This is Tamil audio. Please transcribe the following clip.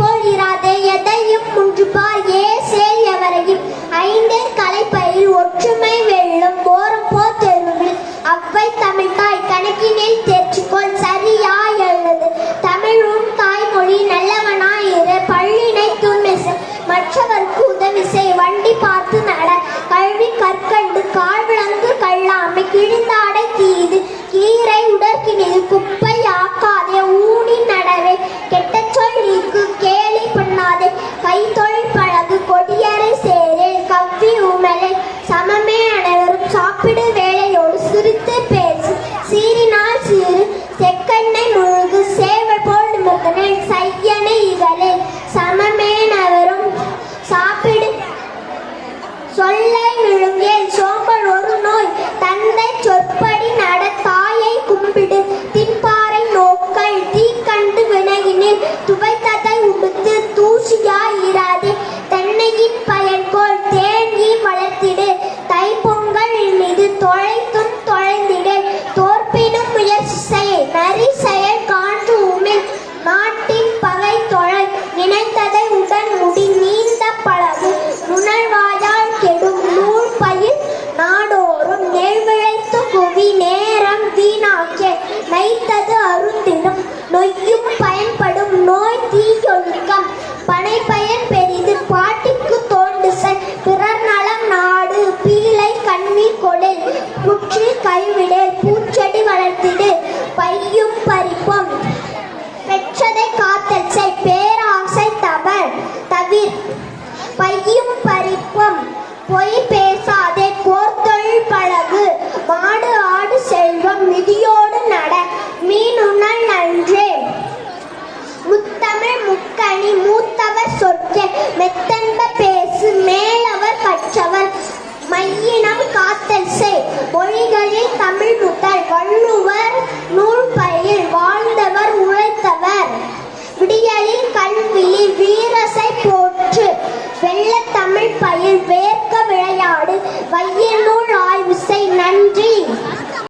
போல் இராதே எதையும் முன்று பார் ஏசேல் எவரையும் ஐந்தே கலைப்ப வேலை சமமே அனைவரும் சாப்பிடு வேலையோடு சிரித்து பேசி சீரினால் சீரு செக்கண்ணை முழுகு சேவை போல் நிமிர்ந்தனை. சையனை இகலே சமமே அனைவரும் சாப்பிடு. சொல்லை விழுங்கேல் சோம்பல் ஒரு நோய் தந்தை சொற்ப கைவிடு பூச்செடி வளர்த்திடு பையும் பறிப்போம். பெற்றதை காத்தல் செய் பேராசை தவறு தவிர். பையும் பறிப்பும் பொய் பேசாதே கோர்த்தொழில் பழகு மாடு ஆடு செல்வம் மிதியோடு நட மீனுணல் நன்றே. முத்தமிழ் முக்கணி மூத்தவர் சொற்க மெத்தன்ப விடியலில் விழி வீரசை போற்று. வெள்ள தமிழ் பயில் வேர்